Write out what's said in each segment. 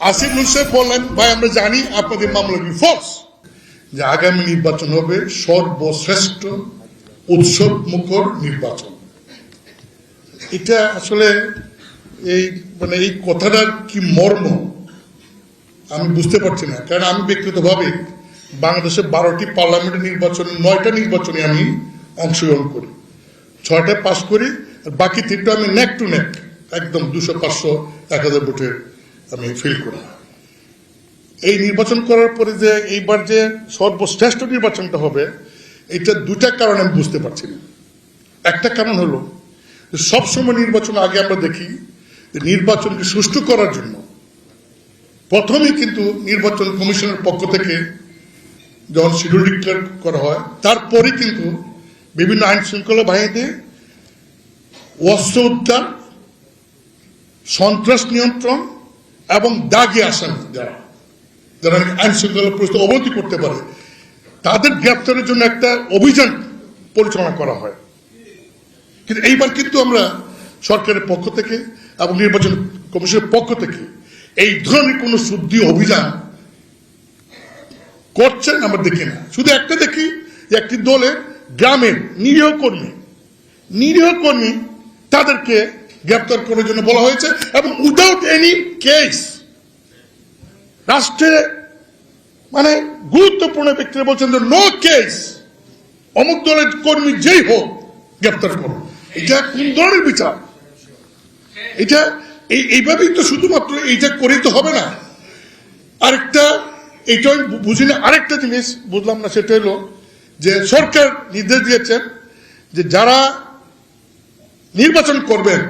আসিফ নুসেফ বললেন, ভাই, আমরা জানি আপনাদের মামলাগুলি ফলস যে আগামী নির্বাচন হবে সর্বশ্রেষ্ঠ উৎসব মুখর নির্বাচন। এটা আসলে এই মানে এই কথাটার কি মর্ম? আমি বুঝতে পারছি না। কারণ আমি ব্যক্তিগতভাবে বাংলাদেশের বারোটি পার্লামেন্টের নির্বাচন, নয়টা নির্বাচনে আমি অংশগ্রহণ করি। ছয়টা পাস করি, আর বাকি তিনটা আমি নেক টু নেক একদম দুশো, পাঁচশো, এক হাজার ভোটের আমি ফিল করি এই নির্বাচন করার পরে যে এইবার যে সর্বশ্রেষ্ঠ নির্বাচনটা হবে, এটা দুটা কারণ আমি বুঝতে পারছি না। একটা কারণ হলো, সবসময় নির্বাচন আগে আমরা দেখি নির্বাচনকে সুষ্ঠু করার জন্য প্রথমেই কিন্তু নির্বাচন কমিশনের পক্ষ থেকে যখন শিডিউল ডিক্লেয়ার করা হয় তারপরে কিন্তু বিভিন্ন আইন শৃঙ্খলা বাহিনীতে অস্ত্র উদ্ধার, সন্ত্রাস নিয়ন্ত্রণ এবং দাগে আসান যারা যারা আইন শৃঙ্খলা পরিস্থিতি অবনতি করতে পারে, তাদের গ্রেপ্তারের জন্য একটা অভিযান পরিচালনা করা হয়। কিন্তু এইবার কিন্তু আমরা সরকারের পক্ষ থেকে এবং নির্বাচন কমিশনের পক্ষ থেকে এই ধরনের কোন শুদ্ধি অভিযান করছেন আমরা দেখি না। শুধু একটা দেখি যে একটি দলের গ্রামের নিরীহ কর্মী নিরীহ কর্মী তাদেরকে গ্রেপ্তার করার জন্য বলা হয়েছে, এবং উইদাউট এনি কেস রাষ্ট্রে মানে গুরুত্বপূর্ণ ব্যক্তিরা বলছেন যে নো কেস অমুক দলের কর্মী যেই হোক, গ্রেপ্তার করো এটা কোন ধরনের বিচার? এটা এই, এইভাবেই তো শুধুমাত্র এইটা করেই তো হবে না। আরেকটা, এইটা আমি বুঝি না আরেকটা জিনিস বুঝলাম না, সেটা হলো যে সরকার নির্দেশ দিয়েছেন যে যারা নির্বাচন করবেন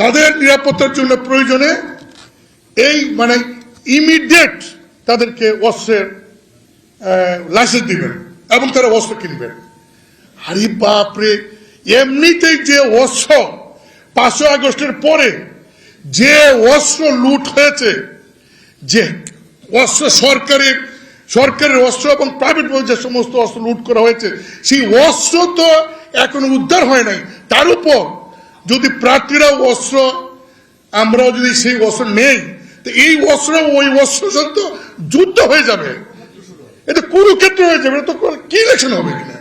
তাদের নিরাপত্তার জন্য প্রয়োজনে এই মানে ইমিডিয়েট তাদেরকে অস্ত্রের লাইসেন্স দিবেন এবং তারা অস্ত্র কিনবেন আরে বাপরে, এমনিতেই যে অস্ত্র পাঁচশো আগস্টের পরে যে অস্ত্র লুট হয়েছে, যে অস্ত্র সরকারের সরকারের অস্ত্র এবং প্রাইভেট যে সমস্ত অস্ত্র লুট করা হয়েছে, সেই অস্ত্র তো এখনও উদ্ধার হয় নাই। তার উপর যদি প্রার্থীরা অস্ত্র, আমরাও যদি সেই অস্ত্র নেই, তো এই অস্ত্র, ওই অস্ত্র তো যুদ্ধ হয়ে যাবে, এটা কুরুক্ষেত্র হয়ে যাবে তো কি ইলেকশন হবে কিনা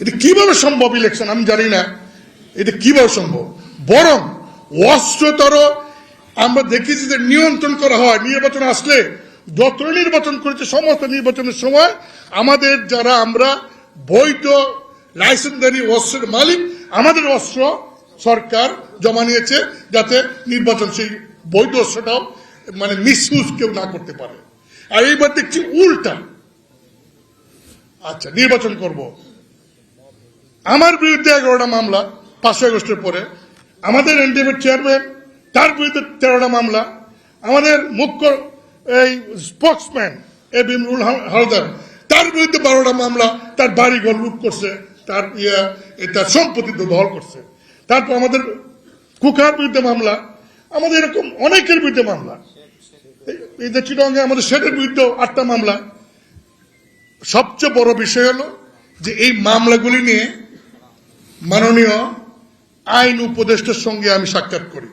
এটা কীভাবে সম্ভব ইলেকশন আমি জানি না। এটা কীভাবে সম্ভব? বরং অস্ত্রতর আমরা দেখেছি যে নিয়ন্ত্রণ করা হয়। নির্বাচন আসলে যত নির্বাচন করেছে, সমস্ত নির্বাচনের সময় আমাদের যারা আমরা বৈধ, লাইসেন্সধারী অস্ত্রের মালিক, আমাদের অস্ত্র সরকার জমা নিয়েছে যাতে নির্বাচন সেই বৈধ অস্ত্রটাও মানে মিসইউজ কেউ না করতে পারে। আর এইবার দেখছি উল্টা। আচ্ছা নির্বাচন করব। আমার বিরুদ্ধে এগারোটা মামলা পাঁচশো আগস্টের পরে। আমাদের এনডিএমের চেয়ারম্যান তার বিরুদ্ধে তেরোটা মামলা। আমাদের মুখ্য, এই স্পোক্সম্যান এ বিমরুল হালদার, তার বিরুদ্ধে বারোটা মামলা। তার বাড়ি ঘর লুট করছে, তার ইয়া, তার সম্পত্তি দখল করছে। তারপর আমাদের কুকার বিরুদ্ধে মামলা, আমাদের এরকম অনেকের বিরুদ্ধে মামলা। এই- যে চিটঙ্গে আমাদের সেটের বিরুদ্ধে আটটা মামলা। সবচেয়ে বড় বিষয় হলো যে এই মামলাগুলি নিয়ে মাননীয় আইন উপদেষ্টার সঙ্গে আমি সাক্ষাৎ করি।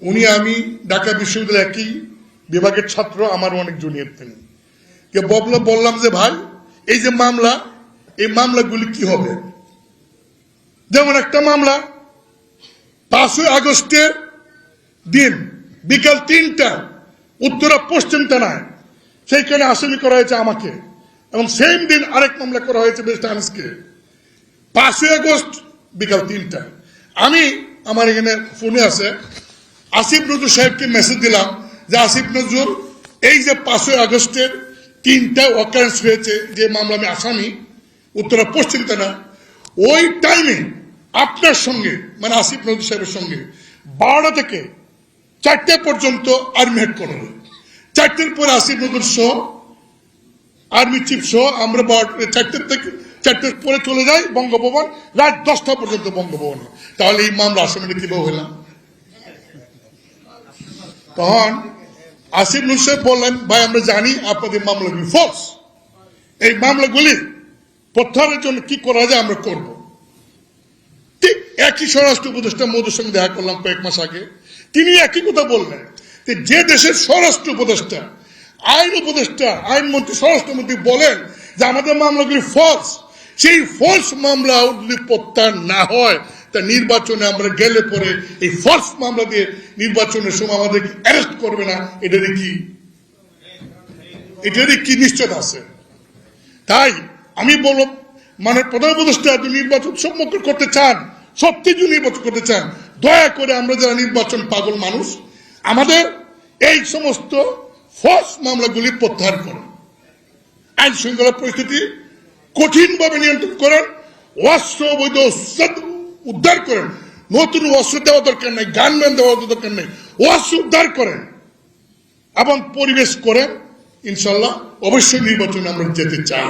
উনি আমি, ঢাকা বিশ্ববিদ্যালয় একই বিভাগের ছাত্র আমার অনেক জুনিয়র তিনি। বললাম যে, ভাই, এই যে মামলা, এই মামলাগুলি কি হবে? যেমন একটা মামলা, পাঁচই আগস্টের দিন, বিকাল তিনটা, উত্তরা পশ্চিম থানায় সেইখানে আসামি করা হয়েছে আমাকে। এবং সেম দিন আরেক মামলা করা হয়েছে বেস্ট আনিসকে পাঁচই আগস্ট, বিকাল তিনটা। আমি, আমার এখানে ফোনে আছে, আসিফ নজরুল সাহেবকে মেসেজ দিলাম যে, আসিফ নজরুল, এই যে পাঁচই আগস্টের তিনটা অকারেন্স হয়েছে, যে মামলা আমি আসামি, উত্তরা পশ্চিম থানা ওই টাইমে আপনার সঙ্গে মানে আসিফ নজরুল সাহেবের সঙ্গে, বারোটা থেকে চারটে পর্যন্ত আর্মি হেড করা হয় চারটের পরে আসিফ নজরুল সহ আর্মি চিফ সহ আমরা চারটের থেকে চারটের পরে চলে যাই বঙ্গভবন, রাত দশটা পর্যন্ত বঙ্গভবনে। তাহলে এই মামলা আসামিটা কীভাবে হলাম তখন আসিফ নুসেফ বললেন, ভাই, আমরা জানি আপনাদের মামলাগুলি ফলস এই মামলাগুলি প্রত্যাহারের জন্য কি করা যায়, আমরা করব। ঠিক একই স্বরাষ্ট্র উপদেষ্টা মোদীর সঙ্গে দেখা করলাম কয়েক মাস আগে, তিনি একই কথা বললেন যে দেশের স্বরাষ্ট্র উপদেষ্টা, আইন উপদেষ্টা আইনমন্ত্রী স্বরাষ্ট্রমন্ত্রী বলেন যে আমাদের মামলাগুলি ফলস সেই ফলস মামলা যদি প্রত্যাহার না হয়, তা নির্বাচনে আমরা গেলে পরে এই ফলস মামলা দিয়ে নির্বাচনের সময় আমাদের অ্যারেস্ট করবে না এটারই কি? এটারই কি নিশ্চয় আছে? তাই আমি বলব মানে প্রধান উপদেষ্টা যদি নির্বাচন সম্মুখ করতে চান যদি নির্বাচন করতে চান। দয়া করে আমরা যারা নির্বাচন পাগল মানুষ, আমাদের এই সমস্ত ফলস মামলাগুলি প্রত্যাহার করুন। আইন শৃঙ্খলা পরিস্থিতি কঠিনভাবে নিয়ন্ত্রণ করেন, অস্ত্র, অবৈধ উদ্ধার করেন। নতুন অস্ত্র দেওয়া দরকার নেই গানম্যান দেওয়া দরকার নেই, অস্ত্র উদ্ধার করেন এবং পরিবেশ করেন। ইনশাল্লাহ অবশ্যই নির্বাচনে আমরা যেতে চাই।